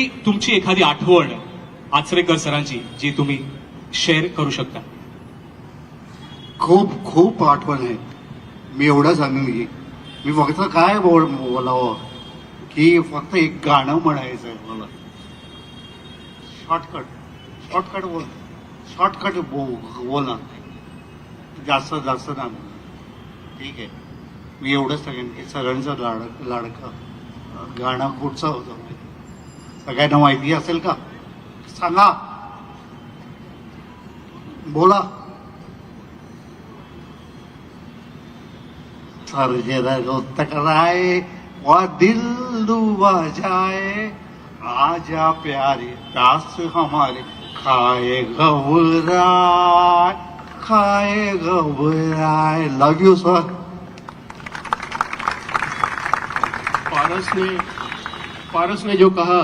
तुमची एखादी आठवण आचरेकर सरांची जी तुम्ही शेअर करू शकता. खूप खूप आठवण आहे. मी एवढं सांगू की मी फक्त काय बोल बोलावं? की फक्त एक गाणं म्हणायचं आहे मला. शॉर्टकट शॉर्टकट बोल. शॉर्टकट बो बोला. जास्त जास्त ना ठीक आहे. मी एवढंच सांगेन की सरांचं लाड लाडकं गाणं कुठचं होतं. सगळ्यांना माहिती असेल का। सांगा। बोला। सर जरा टकराए और दिल डूबा जाए। आजा प्यारे दास हमारे, खाए घबराए खाए घबराए। लव यू सर पारस ने पारस ने जो कहा